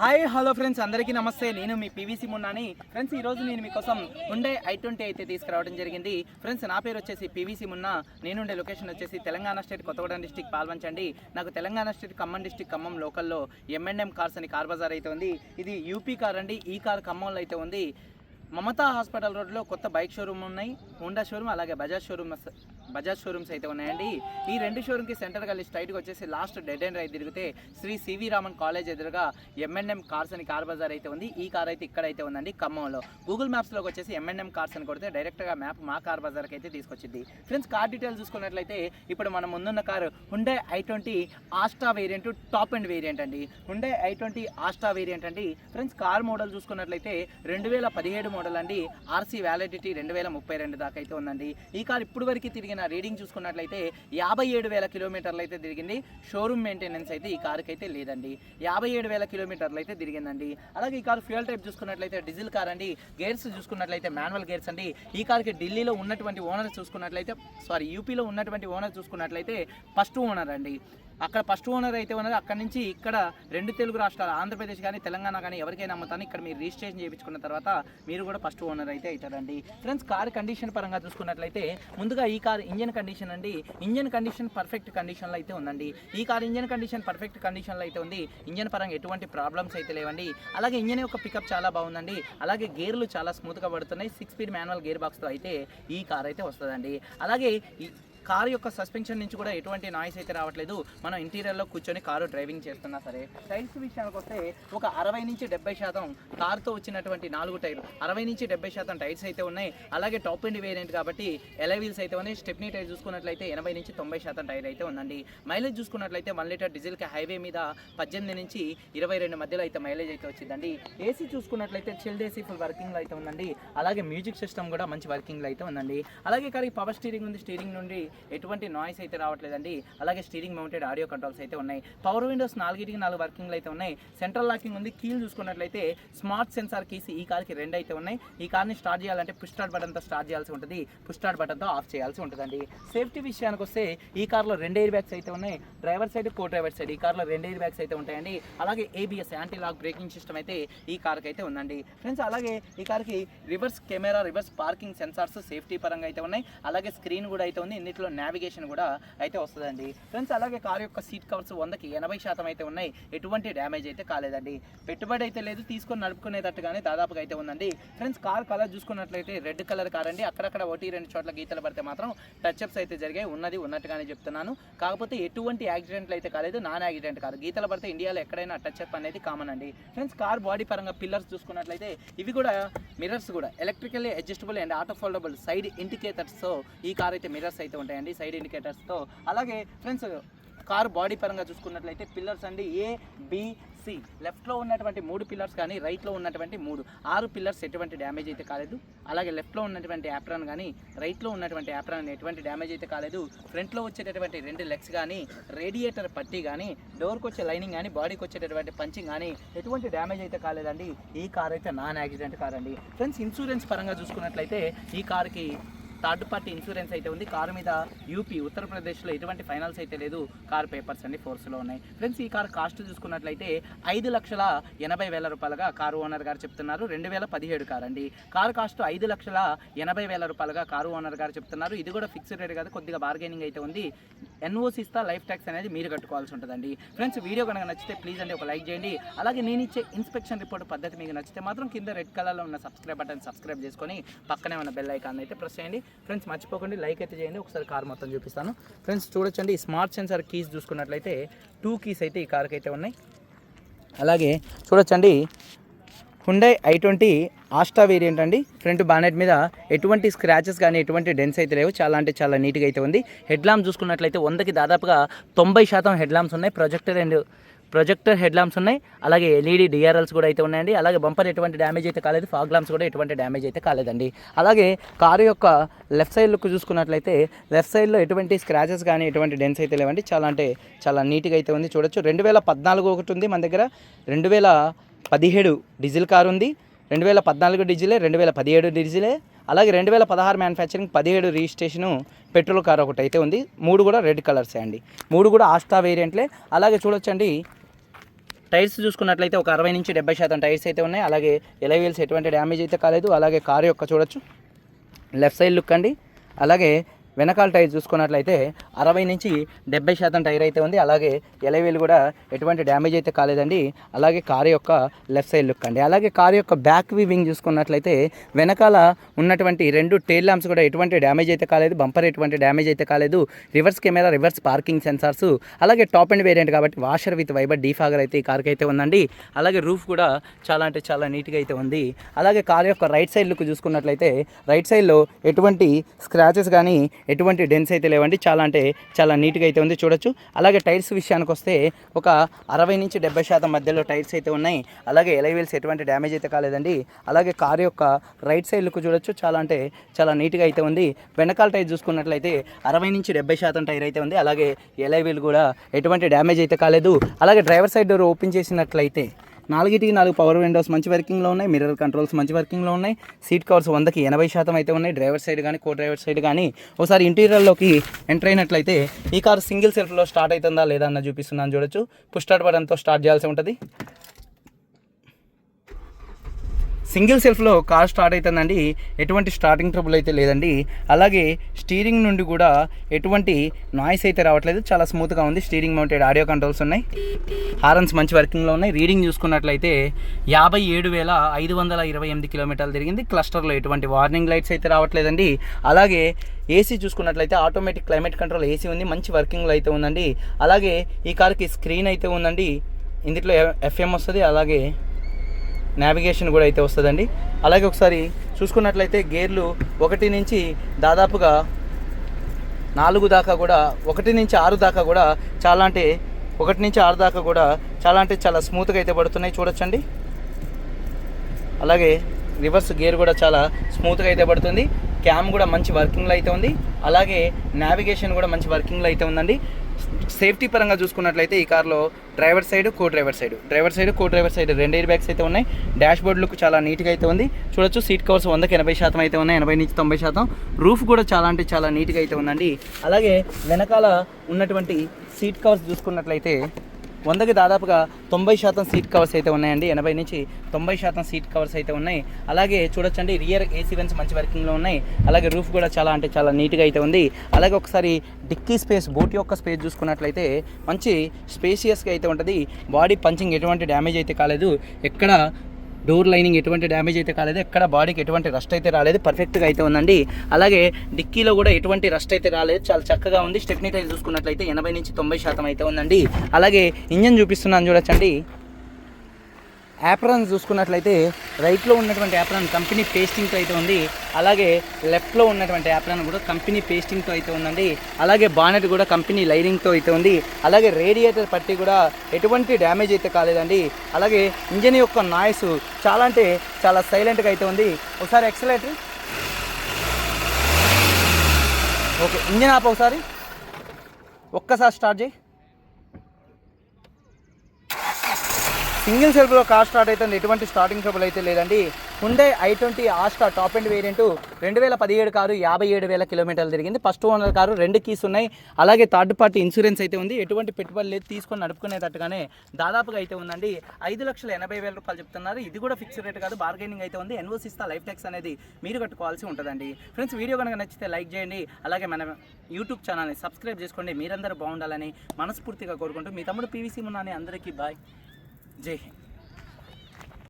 Hi hello friends అందరికీ నమస్తే. నేను మీ పీవీసీ మున్నాని. ఫ్రెండ్స్ ఈ రోజు నేను మీకోసం ఉండే ఐ ట్వంటీ అయితే తీసుకురావడం జరిగింది. ఫ్రెండ్స్ నా పేరు వచ్చేసి పీవీసీ మున్నా. నేనుండే లొకేషన్ వచ్చేసి తెలంగాణ స్టేట్ కొత్తగూడెం డిస్టిక్ పాల్వంచండి నాకు తెలంగాణ స్టేట్ ఖమ్మం డిస్టిక్ ఖమ్మం లోకల్లో ఎంఎన్ఎం కార్స్ అని కార్ బజార్ అయితే ఉంది. ఇది యూపీ కార్ అండి. ఈ కార్ ఖమ్మంలో అయితే ఉంది. మమతా హాస్పిటల్ రోడ్లో కొత్త బైక్ షోరూమ్ ఉన్నాయి. హోండా షోరూమ్ అలాగే బజాజ్ షోరూమ్ బజాజ్ షోరూమ్స్ అయితే ఉన్నాయండి. ఈ రెండు షోరూమ్కి సెంటర్ కలిసి స్ట్రైట్గా వచ్చేసి లాస్ట్ డెడ్ అండ్ రైట్ తిరిగితే శ్రీ సివి రామన్ కాలేజ్ ఎదురుగా ఎంఎన్ఎం కార్స్ అని కార్ బజార్ అయితే ఉంది. ఈ కార్ అయితే ఇక్కడ అయితే ఉందండి ఖమ్మంలో. గూగుల్ మ్యాప్స్లోకి వచ్చేసి ఎంఎన్ఎం కార్స్ అని కొడితే డైరెక్ట్గా మ్యాప్ మా కార్ బజార్కి అయితే తీసుకొచ్చింది. ఫ్రెండ్స్ కార్ డీటెయిల్స్ చూసుకున్నట్లయితే ఇప్పుడు మనం ముందున్న car Hyundai i twenty Asta variant top end variant అండి. Hyundai i twenty Asta variant అండి. ఫ్రెండ్స్ కార్ మోడల్ చూసుకున్నట్లయితే రెండు వేల పదిహేడు మోడల్ అండి. ఆర్సీ వ్యాలిడిటీ రెండు వేల ముప్పై రెండు దాకా అయితే ఉందండి. ఈ కార్ ఇప్పుడు వరకు తిరిగిన రీడింగ్ చూసుకున్నట్లయితే యాభై ఏడు వేల కిలోమీటర్లు అయితే తిరిగింది. షోరూమ్ మెయింటెనెన్స్ అయితే ఈ కార్కి అయితే లేదండి. యాభై ఏడు వేల కిలోమీటర్లు అయితే తిరిగిందండి. అలాగే ఈ కారు ఫ్యూయల్ టైప్ చూసుకున్నట్లయితే డీజిల్ కార్ అండి. గేర్స్ చూసుకున్నట్లయితే మాన్యువల్ గేర్స్ అండి. ఈ కార్కి ఢిల్లీలో ఉన్నటువంటి ఓనర్ చూసుకున్నట్లయితే సారీ యూపీలో ఉన్నటువంటి ఓనర్ చూసుకున్నట్లయితే ఫస్ట్ ఓనర్ అండి. అక్కడ ఫస్ట్ ఓనర్ అయితే ఉన్నది అక్కడ నుంచి ఇక్కడ రెండు తెలుగు రాష్ట్రాలు ఆంధ్రప్రదేశ్ కానీ తెలంగాణ కానీ ఎవరికైనా అమ్ముతాను. ఇక్కడ మీరు రిజిస్ట్రేషన్ చేయించుకున్న తర్వాత మీరు కూడా ఫస్ట్ ఓనర్ అయితే అవుతారండి. ఫ్రెండ్స్ కార్ కండిషన్ పరంగా చూసుకున్నట్లయితే ముందుగా ఈ కార్ ఇంజన్ కండిషన్ అండి. ఇంజన్ కండిషన్ పర్ఫెక్ట్ కండిషన్లో అయితే ఉందండి. ఈ కార్ ఇంజన్ కండిషన్ పర్ఫెక్ట్ కండిషన్లో అయితే ఉంది. ఇంజన్ పరంగా ఎటువంటి ప్రాబ్లమ్స్ అయితే లేవండి. అలాగే ఇంజన్ యొక్క పికప్ చాలా బాగుందండి. అలాగే గేర్లు చాలా స్మూత్గా పడుతున్నాయి. సిక్స్ స్పీడ్ మాన్యువల్ గేర్ బాక్స్తో అయితే ఈ కార్ అయితే వస్తుందండి. అలాగే కారు యొక్క సస్పెన్షన్ నుంచి కూడా ఎటువంటి నాయిస్ అయితే రావట్లేదు. మనం ఇంటీరియర్లో కూర్చొని కారు డ్రైవింగ్ చేస్తున్నా సరే. టైర్స్ విషయానికి వస్తే ఒక అరవై నుంచి డెబ్బై శాతం కారుతో వచ్చినటువంటి నాలుగు టైర్లు అరవై నుంచి డెబ్బై శాతం టైర్స్ అయితే ఉన్నాయి. అలాగే టాప్ ఎండ్ వేరియంట్ కాబట్టి ఎలవీల్స్ అయితే ఉన్నాయి. స్టెప్నీ టైర్ చూసుకున్నట్లయితే ఎనభై నుంచి తొంభై శాతం టైర్ అయితే ఉందండి. మైలేజ్ చూసుకున్నట్లయితే వన్ లీటర్ డీజిల్కి హైవే మీద పద్దెనిమిది నుంచి ఇరవై రెండు మధ్యలో అయితే మైలేజ్ అయితే వచ్చిందండి. ఏసీ చూసుకున్నట్లయితే చిల్డ్ ఏసీ ఫుల్ వర్కింగ్లో అయితే ఉందండి. అలాగే మ్యూజిక్ సిస్టమ్ కూడా మంచి వర్కింగ్లో అయితే ఉందండి. అలాగే కానీ పవర్ స్టీరింగ్ ఉంది. స్టీరింగ్ నుండి ఎటువంటి నాయిస్ అయితే రావట్లేదండి. అలాగే స్టీరింగ్ మౌంటెడ్ ఆడియో కంట్రోల్స్ అయితే ఉన్నాయి. పవర్ విండోస్ నాలుగిటికి నాలుగు వర్కింగ్లు అయితే ఉన్నాయి. సెంట్రల్ లాకింగ్ ఉంది. కీలు చూసుకున్నట్లయితే స్మార్ట్ సెన్సార్ కీస్ ఈ కార్కి రెండు అయితే ఉన్నాయి. ఈ కార్ని స్టార్ట్ చేయాలంటే పుష్ స్టార్ట్ బటన్తో స్టార్ట్ చేయాల్సి ఉంటుంది. పుష్ స్టార్ట్ బటన్తో ఆఫ్ చేయాల్సి ఉంటుందండి. సేఫ్టీ విషయానికి వస్తే ఈ కార్లో రెండు ఎయిర్ బ్యాగ్స్ అయితే ఉన్నాయి. Driver side co driver side ఈ కార్లో రెండు ఎయిర్ బ్యాగ్స్ అయితే ఉంటాయండి. అలాగే ABS anti lock braking system అయితే ఈ కార్కి అయితే ఉందండి. ఫ్రెండ్స్ అలాగే ఈ కార్కి reverse camera reverse parking sensors safety పరంగా అయితే ఉన్నాయి. అలాగే స్క్రీన్ కూడా అయితే ఉంది. ఇందులో నావిగేషన్ కూడా అయితే వస్తుందండి. ఫ్రెండ్స్ అలాగే కార్ యొక్క సీట్ కవర్స్ వందకి ఎనభై శాతం అయితే ఉన్నాయి. ఎటువంటి డ్యామేజ్ అయితే కాలేదండి. పెట్టుబడి అయితే లేదు తీసుకొని నడుపుకునేటట్టుగానే దాదాపుగా అయితే ఉందండి. ఫ్రెండ్స్ కార్ కలర్ చూసుకున్నట్లయితే రెడ్ కలర్ కార్ అండి అక్కడక్కడ ఒకటి రెండు చోట్ల గీతలు పడితే మాత్రం టచ్అప్స్ అయితే జరిగాయి. ఉన్నది ఉన్నట్టుగానే చెప్తున్నాను. కాకపోతే ఎటువంటి యాక్సిడెంట్లు అయితే కాలేదు. నాన్ యాక్సిడెంట్ కాదు. గీతలు పడితే ఇండియాలో ఎక్కడైనా టచ్అప్ అనేది కామన్ అండి. ఫ్రెండ్స్ కార్ బాడీ పరంగా పిల్లర్స్ చూసుకున్నట్లయితే ఇవి కూడా మిర్రర్స్ కూడా. Electrically adjustable and auto foldable side ఇండికేటర్స్తో ఈ కార్ అయితే మిర్రర్స్ అయితే ఉంటాయండి సైడ్ ఇండికేటర్స్తో అలాగే ఫ్రెండ్స్ కారు బాడీ పరంగా చూసుకున్నట్లయితే పిల్లర్స్ అండి ఏ బిసి లెఫ్ట్లో ఉన్నటువంటి మూడు పిల్లర్స్ కానీ రైట్లో ఉన్నటువంటి మూడు. ఆరు పిల్లర్స్ ఎటువంటి డ్యామేజ్ అయితే కాలేదు. అలాగే లెఫ్ట్లో ఉన్నటువంటి యాప్రాన్ కానీ రైట్లో ఉన్నటువంటి యాప్రాన్ ఎటువంటి డ్యామేజ్ అయితే కాలేదు. ఫ్రంట్లో వచ్చేటటువంటి రెండు లెగ్స్ కానీ రేడియేటర్ పట్టి కానీ డోర్కి వచ్చే లైనింగ్ కానీ బాడీకి వచ్చేటటువంటి పంచింగ్ కానీ ఎటువంటి డ్యామేజ్ అయితే కాలేదండి. ఈ కార్ అయితే నాన్ యాక్సిడెంట్ కార్ అండి. ఫ్రెండ్స్ ఇన్సూరెన్స్ పరంగా చూసుకున్నట్లయితే ఈ కార్కి థర్డ్ పార్టీ ఇన్సూరెన్స్ అయితే ఉంది. కారు మీద యూపీ ఉత్తరప్రదేశ్లో ఎటువంటి ఫైనాన్స్ అయితే లేదు. కార్ పేపర్స్ అన్ని ఫోర్స్లో ఉన్నాయి. ఫ్రెండ్స్ ఈ కార్ కాస్ట్ చూసుకున్నట్లయితే ఐదు లక్షల ఎనభై వేల రూపాయలుగా కారు ఓనర్ గారు చెప్తున్నారు. రెండు వేల పదిహేడు కార్ అండి. కారు కాస్ట్ ఐదు లక్షల ఎనభై వేల రూపాయలుగా కారు ఓనర్ గారు చెప్తున్నారు. ఇది కూడా ఫిక్స్డ్ రేట్ కాదు కొద్దిగా బార్గెనింగ్ అయితే ఉంది. ఎన్ఓసి ఇస్తా లైఫ్ ట్యాక్స్ అనేది మీరు కట్టుకోవాల్సి ఉంటుందండి. ఫ్రెండ్స్ వీడియో కనుక నచ్చితే ప్లీజ్ అండి ఒక లైక్ చేయండి. అలాగే నేను ఇచ్చే ఇన్స్పెక్షన్ రిపోర్ట్ పద్ధతి మీకు నచ్చితే మాత్రం కింద రెడ్ కలర్లో ఉన్న సబ్స్క్రైబ్ బటన్ సబ్స్క్రైబ్ చేసుకొని పక్కనే ఉన్న బెల్ ఐకాన్ అయితే ప్రెస్ చేయండి. ఫ్రెండ్స్ మర్చిపోకండి లైక్ అయితే చేయండి ఒకసారి కార్ మొత్తం చూపిస్తాను. ఫ్రెండ్స్ చూడొచ్చండి స్మార్ట్ సెన్సార్ కీస్ చూసుకున్నట్లయితే టూ కీస్ అయితే ఈ కార్కి అయితే ఉన్నాయి. అలాగే చూడొచ్చండి Hyundai i twenty Asta variant అండి. ఫ్రంట్ బానెట్ మీద ఎటువంటి స్క్రాచెస్ కానీ ఎటువంటి డెన్స్ అయితే లేవు. చాలా అంటే చాలా నీట్గా అయితే ఉంది. హెడ్ ల్యాంప్ చూసుకున్నట్లయితే వందకి దాదాపుగా తొంభై శాతం హెడ్ ల్యాంప్స్ ఉన్నాయి. Projector and projector head lamps ఉన్నాయి. అలాగే ఎల్ఈడి డిఆర్ఎల్స్ కూడా అయితే ఉన్నాయండి. అలాగే బంపర్ ఎటువంటి డ్యామేజ్ అయితే కాలేదు. ఫాగ్ లాంప్స్ కూడా ఎటువంటి డ్యామేజ్ అయితే కాలేదండి. అలాగే కారు యొక్క లెఫ్ట్ సైడ్ లుక్ చూసుకున్నట్లయితే లెఫ్ట్ సైడ్లో ఎటువంటి స్క్రాచెస్ కానీ ఎటువంటి డెన్స్ అయితే లేవండి. చాలా అంటే చాలా నీట్గా అయితే ఉంది. చూడొచ్చు. రెండు వేల పద్నాలుగు ఒకటి ఉంది మన దగ్గర. రెండు వేల పదిహేడు డీజిల్ కారు ఉంది. రెండు వేల పద్నాలుగు డీజిలే రెండు వేల పదిహేడు డీజిలే. అలాగే రెండు వేల పదహారు మ్యానుఫ్యాక్చరింగ్ పదిహేడు రిజిస్ట్రేషను పెట్రోల్ కార్ ఒకటి అయితే ఉంది. మూడు కూడా రెడ్ కలర్సే అండి. మూడు కూడా ఆస్టా వేరియంట్లే అలాగే చూడొచ్చండి. టైర్స్ చూసుకున్నట్లయితే ఒక అరవై నుంచి డెబ్బై శాతం టైర్స్ అయితే ఉన్నాయి. అలాగే ఎలవీల్స్ ఎటువంటి డ్యామేజ్ అయితే కాలేదు. అలాగే కారు యొక్క చూడొచ్చు. లెఫ్ట్ సైడ్ లుక్ అండి. అలాగే వెనకాల టైర్ చూసుకున్నట్లయితే అరవై నుంచి డెబ్బై శాతం టైర్ అయితే ఉంది. అలాగే ఎలవేలు కూడా ఎటువంటి డ్యామేజ్ అయితే కాలేదండి. అలాగే కారు యొక్క లెఫ్ట్ సైడ్ లుక్ అండి. అలాగే కారు యొక్క బ్యాక్ వింగ్ చూసుకున్నట్లయితే వెనకాల ఉన్నటువంటి రెండు టైల్ ల్యాంప్స్ కూడా ఎటువంటి డ్యామేజ్ అయితే కాలేదు. బంపర్ ఎటువంటి డ్యామేజ్ అయితే కాలేదు. Reverse camera reverse parking sensors అలాగే టాప్ అండ్ వేరియంట్ కాబట్టి వాషర్ విత్ వైబర్ డీఫాగర్ అయితే ఈ కార్కి అయితే ఉందండి. అలాగే రూఫ్ కూడా చాలా అంటే చాలా నీట్గా అయితే ఉంది. అలాగే కారు యొక్క రైట్ సైడ్ లుక్ చూసుకున్నట్లయితే రైట్ సైడ్లో ఎటువంటి స్క్రాచెస్ కానీ ఎటువంటి డెన్స్ అయితే లేవండి. చాలా అంటే చాలా నీట్గా అయితే ఉంది చూడొచ్చు. అలాగే టైర్స్ విషయానికి వస్తే ఒక అరవై నుంచి డెబ్బై శాతం మధ్యలో టైర్స్ అయితే ఉన్నాయి. అలాగే ఎలైవీల్స్ ఎటువంటి డ్యామేజ్ అయితే కాలేదండి. అలాగే కార్ యొక్క రైట్ సైడ్ లుక్ చూడొచ్చు. చాలా అంటే చాలా నీట్గా అయితే ఉంది. వెనకాల టైర్ చూసుకున్నట్లయితే అరవై నుంచి డెబ్బై శాతం టైర్ అయితే ఉంది. అలాగే ఎలైవీల్ కూడా ఎటువంటి డ్యామేజ్ అయితే కాలేదు. అలాగే డ్రైవర్ సైడ్ డోర్ ఓపెన్ చేసినట్లయితే నాలుగిటికి నాలుగు పవర్ విండోస్ మంచి వర్కింగ్లో ఉన్నాయి మిర్రర్ కంట్రోల్స్ మంచి వర్కింగ్లో ఉన్నాయి. సీట్ కవర్స్ వందకి ఎనభై శాతం అయితే ఉన్నాయి. డ్రైవర్ సైడ్ కానీ కో డ్రైవర్ సైడ్ కానీ ఒకసారి ఇంటీరియర్లోకి ఎంటర్ అయినట్లయితే ఈ కార్ సింగిల్ సెల్ఫ్లో స్టార్ట్ అవుతుందా లేదా అన్న చూపిస్తున్నాను చూడొచ్చు. పుష్ స్టార్ట్ బటన్తో స్టార్ట్ చేయాల్సి ఉంటుంది. సింగిల్ సెల్ఫ్లో కార్ స్టార్ట్ అవుతుందండి ఎటువంటి స్టార్టింగ్ ట్రబుల్ అయితే లేదండి. అలాగే స్టీరింగ్ నుండి కూడా ఎటువంటి నాయిస్ అయితే రావట్లేదు. చాలా స్మూత్గా ఉంది. స్టీరింగ్ మౌంటెడ్ ఆడియో కంట్రోల్స్ ఉన్నాయి. హారన్స్ మంచి వర్కింగ్లో ఉన్నాయి. రీడింగ్ చూసుకున్నట్లయితే యాభై ఏడు వేల ఐదు వందల ఇరవై ఎనిమిది కిలోమీటర్లు తిరిగింది. క్లస్టర్లో ఎటువంటి వార్నింగ్ లైట్స్ అయితే రావట్లేదండి. అలాగే ఏసీ చూసుకున్నట్లయితే ఆటోమేటిక్ క్లైమేట్ కంట్రోల్ ఏసీ ఉంది. మంచి వర్కింగ్లో అయితే ఉందండి. అలాగే ఈ కార్కి స్క్రీన్ అయితే ఉందండి. ఇందులో ఎఫ్ఎం వస్తుంది. అలాగే నావిగేషన్ కూడా అయితే వస్తుందండి. అలాగే ఒకసారి చూసుకున్నట్లయితే గేర్లు ఒకటి నుంచి దాదాపుగా నాలుగు దాకా కూడా ఒకటి నుంచి ఆరు దాకా కూడా చాలా అంటే ఒకటి నుంచి ఆరు దాకా కూడా చాలా అంటే చాలా స్మూత్గా అయితే పడుతున్నాయి చూడొచ్చండి. అలాగే రివర్స్ గేర్ కూడా చాలా స్మూత్గా అయితే పడుతుంది. క్యామ్ కూడా మంచి వర్కింగ్లో అయితే ఉంది. అలాగే నావిగేషన్ కూడా మంచి వర్కింగ్లో అయితే ఉందండి. సేఫ్టీ పరంగా చూసుకున్నట్లయితే ఈ కార్లో driver side co driver side. Driver side co driver side రెండు ఎయిర్ బ్యాగ్స్ అయితే ఉన్నాయి. డాష్ బోర్డ్ లుక్ చాలా నీట్గా అయితే ఉంది. చూడొచ్చు సీట్ కవర్స్ వందకి ఎనభై శాతం అయితే ఉన్నాయి ఎనభై నుంచి తొంభై శాతం. రూఫ్ కూడా చాలా అంటే చాలా నీట్గా అయితే ఉందండి. అలాగే వెనకాల ఉన్నటువంటి సీట్ కవర్స్ చూసుకున్నట్లయితే వందకి దాదాపుగా తొంభై శాతం సీట్ కవర్స్ అయితే ఉన్నాయండి. ఎనభై నుంచి తొంభై శాతం సీట్ కవర్స్ అయితే ఉన్నాయి. అలాగే చూడొచ్చండి రియర్ ఏసీ వెన్స్ మంచి వర్కింగ్లో ఉన్నాయి. అలాగే రూఫ్ కూడా చాలా అంటే చాలా నీట్గా అయితే ఉంది. అలాగే ఒకసారి డిక్కీ స్పేస్ బూట్ యొక్క స్పేస్ చూసుకున్నట్లయితే మంచి స్పేసియస్గా అయితే ఉంటుంది. బాడీ పంచింగ్ ఎటువంటి డ్యామేజ్ అయితే కాలేదు. ఎక్కడ డోర్ లైనింగ్ ఎటువంటి డ్యామేజ్ అయితే కాలేదు ఎక్కడ బాడీకి ఎటువంటి రస్ట్ అయితే రాలేదు పర్ఫెక్ట్గా అయితే ఉందండి. అలాగే డిక్కీలో కూడా ఎటువంటి రస్ట్ అయితే రాలేదు చాలా చక్కగా ఉంది. స్టెప్నీ టైల్ చూసుకున్నట్లయితే ఎనభై నుంచి తొంభై శాతం అయితే ఉందండి. అలాగే ఇంజన్ చూపిస్తున్నాను చూడొచ్చండి. యాప్రాన్ చూసుకున్నట్లయితే రైట్లో ఉన్నటువంటి యాప్రాన్ కంపెనీ పేస్టింగ్తో అయితే ఉంది. అలాగే లెఫ్ట్లో ఉన్నటువంటి యాప్రాన్ కూడా కంపెనీ పేస్టింగ్తో అయితే ఉందండి. అలాగే బానెట్ కూడా కంపెనీ లైనింగ్తో అయితే ఉంది. అలాగే రేడియేటర్ పట్టి కూడా ఎటువంటి డ్యామేజ్ అయితే కాలేదండి. అలాగే ఇంజన్ యొక్క నాయిస్ చాలా అంటే చాలా సైలెంట్గా అయితే ఉంది. ఒకసారి ఎక్సలేటర్ ఓకే ఇంజన్ ఆప ఒకసారి. ఒక్కసారి స్టార్ట్ చేయి. సింగిల్ సెల్ఫ్లో కార్ స్టార్ట్ అయితే ఎటువంటి స్టార్టింగ్ ట్రబుల్ అయితే లేదండి. Hyundai i twenty Asta top and variant రెండు వేల పదిహేడు కారు యాభై ఏడు వేల కిలోమీటర్లు తిరిగింది. ఫస్ట్ ఓనర్ కారు రెండు కీస్ ఉన్నాయి. అలాగే థర్డ్ పార్టీ ఇన్సూరెన్స్ అయితే ఉంది. ఎటువంటి పెట్టుబడి లేదు. తీసుకొని నడుపుకునేటట్టుగానే దాదాపుగా అయితే ఉందండి. ఐదు లక్షల ఎనభై వేల రూపాయలు చెప్తున్నారు. ఇది కూడా ఫిక్స్డ్ రేట్ కాదు. బార్గెనింగ్ అయితే ఉంది. ఎన్ఓసి ఇస్తా లైఫ్ ట్యాక్స్ అనేది మీరు కట్టుకోవాల్సి ఉంటుందండి. ఫ్రెండ్స్ వీడియో కనుక నచ్చితే లైక్ చేయండి. అలాగే మన యూట్యూబ్ ఛానల్ని సబ్స్క్రైబ్ చేసుకోండి. మీరందరూ బాగుండాలని మనస్ఫూర్తిగా కోరుకుంటూ మీ తమ్ముడు పీవీసీ మున్నాని అందరికీ బాయ్ জয় হিন্দ